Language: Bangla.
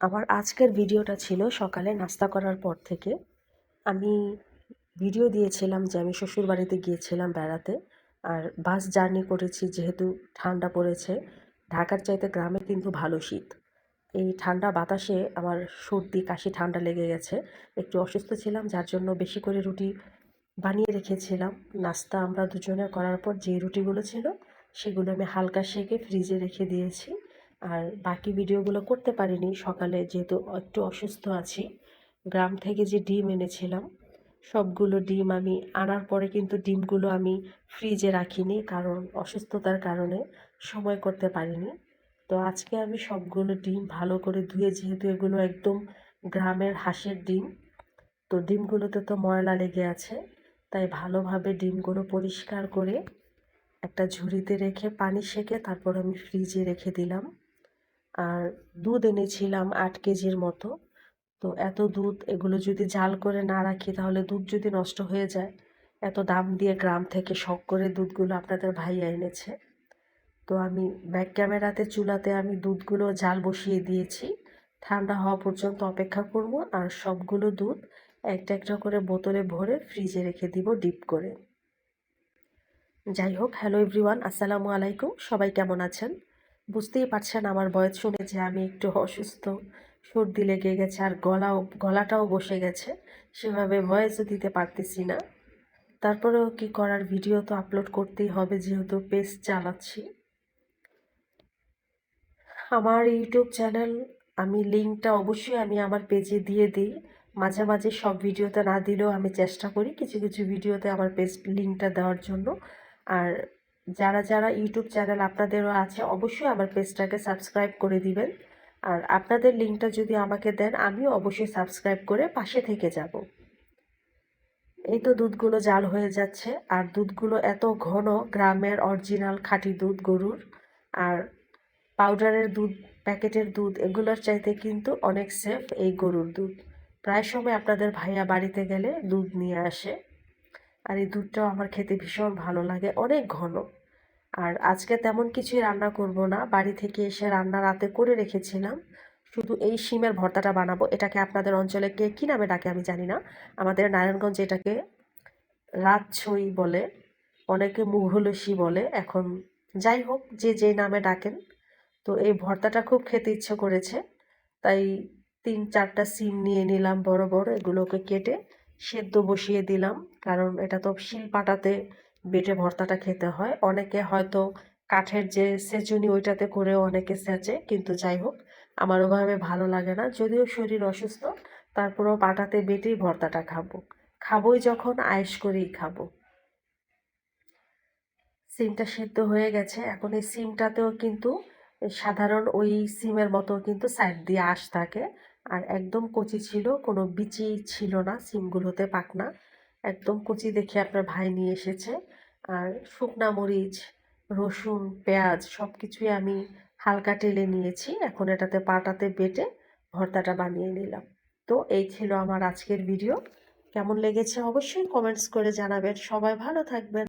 আমার আজকের ভিডিওটা ছিল সকালে নাস্তা করার পর থেকে। আমি ভিডিও দিয়েছিলাম যে আমি শ্বশুরবাড়িতে গিয়েছিলাম বেড়াতে আর বাস জার্নি করেছি যেহেতু ঠান্ডা পড়েছে। ঢাকার চাইতে গ্রামে কিন্তু ভালো শীত। এই ঠান্ডা বাতাসে আমার সর্দি, কাশি, ঠান্ডা লেগে গেছে। একটু অসুস্থ ছিলাম, যার জন্য বেশি করে রুটি বানিয়ে রেখেছিলাম। নাস্তা আমরা দুজনে করার পর যে রুটিগুলো ছিল, সেগুলো আমি হালকা সেকে ফ্রিজে রেখে দিয়েছি। আর বাকি ভিডিওগুলো করতে পারিনি। সকালে যেহেতু একটু অসুস্থ আছি, গ্রাম থেকে যে ডিম এনেছিলাম, সবগুলো ডিম আমি আনার পরে কিন্তু ডিমগুলো আমি ফ্রিজে রাখিনি কারণ অসুস্থতার কারণে সময় করতে পারিনি। তো আজকে আমি সবগুলো ডিম ভালো করে ধুয়ে, যেহেতু এগুলো একদম গ্রামের হাঁসের ডিম, তো ডিমগুলোতে তো ময়লা লেগে আছে, তাই ভালোভাবে ডিমগুলো পরিষ্কার করে একটা ঝুড়িতে রেখে পানি সেকে তারপর আমি ফ্রিজে রেখে দিলাম। আর দুধ এনেছিলাম আট কেজির মতো। তো এত দুধ এগুলো যদি জাল করে না রাখি, তাহলে দুধ যদি নষ্ট হয়ে যায়, এত দাম দিয়ে গ্রাম থেকে শখ করে দুধগুলো আপনাদের ভাইয়া এনেছে। তো আমি ব্যাক ক্যামেরাতে, চুলাতে আমি দুধগুলো জাল বসিয়ে দিয়েছি। ঠান্ডা হওয়া পর্যন্ত অপেক্ষা করব আর সবগুলো দুধ একটা একটা করে বোতলে ভরে ফ্রিজে রেখে দিব ডিপ করে। যাই হোক, হ্যালো এভরিওয়ান, আসসালামু আলাইকুম। সবাই কেমন আছেন? বুঝতেই পারছেন আমার বয়স শুনে যে আমি একটু অসুস্থ। সর্দি লেগে গেছে আর গলাও, গলাটাও বসে গেছে। সেভাবে ভয়েসও দিতে পারতেছি না। তারপরেও কি করার ভিডিও তো আপলোড করতেই হবে যেহেতু পেজ চালাচ্ছি। আমার ইউটিউব চ্যানেল আমি লিঙ্কটা অবশ্যই আমি আমার পেজে দিয়ে দিই। মাঝে মাঝে সব ভিডিওতে না দিলেও আমি চেষ্টা করি কিছু কিছু ভিডিওতে আমার পেজ লিঙ্কটা দেওয়ার জন্য। আর যারা যারা ইউটিউব চ্যানেল আপনাদেরও আছে, অবশ্যই আমার পেজটাকে সাবস্ক্রাইব করে দিবেন। আর আপনাদের লিঙ্কটা যদি আমাকে দেন, আমিও অবশ্যই সাবস্ক্রাইব করে পাশে থেকে যাব। এই তো দুধগুলো জাল হয়ে যাচ্ছে। আর দুধগুলো এত ঘন, গ্রামের অরিজিনাল খাঁটি দুধ গরুর। আর পাউডারের দুধ, প্যাকেটের দুধ, এগুলোর চাইতে কিন্তু অনেক সেফ এই গরুর দুধ। প্রায় সময় আপনাদের ভাইয়া বাড়িতে গেলে দুধ নিয়ে আসে। আর এই দুধটাও আমার খেতে ভীষণ ভালো লাগে, অনেক ঘন। আর আজকে তেমন কিছুই রান্না করব না, বাড়ি থেকে এসে রান্না রাতে করে রেখেছিলাম। শুধু এই শিমের ভর্তাটা বানাবো, এটাকে আপনাদের অঞ্চলে কে কী নামে ডাকে আমি জানি না। আমাদের নারায়ণগঞ্জ এটাকে রাতছই বলে, অনেকে মুঘলসি বলে, এখন যাই হোক, যে যে নামে ডাকেন। তো এই ভর্তাটা খুব খেতে ইচ্ছে করেছে, তাই তিন চারটা সিম নিয়ে নিলাম বড় বড়, এগুলোকে কেটে সেদ্ধ বসিয়ে দিলাম, কারণ এটা তো শিল পাটাতে বেটে ভর্তাটা খেতে হয়। অনেকে হয়তো কাঠের যে সেচুনি ওইটাতে করেও অনেকে সেচে, কিন্তু যাই হোক, আমার ওভাবে ভালো লাগে না। যদিও শরীর অসুস্থ, তারপরেও পাটাতে বেটেই ভর্তাটা খাব। খাবোই যখন আয়েস করেই খাব। সিমটা সেদ্ধ হয়ে গেছে। এখন এই সিমটাতেও কিন্তু সাধারণ ওই সিমের মতো কিন্তু সাইড দিয়ে আশ থাকে। আর একদম কচি ছিল, কোনো বিচি ছিল না সিমগুলোতে পাকনা একদম কচি দেখে আপনার ভাই নিয়ে এসেছে। আর শুকনা মরিচ, রসুন, পেঁয়াজ সব কিছুই আমি হালকা টেলে নিয়েছি। এখন এটাতে পাটাতে বেটে ভর্তাটা বানিয়ে নিলাম। তো এই ছিল আমার আজকের ভিডিও। কেমন লেগেছে অবশ্যই কমেন্টস করে জানাবেন। সবাই ভালো থাকবেন।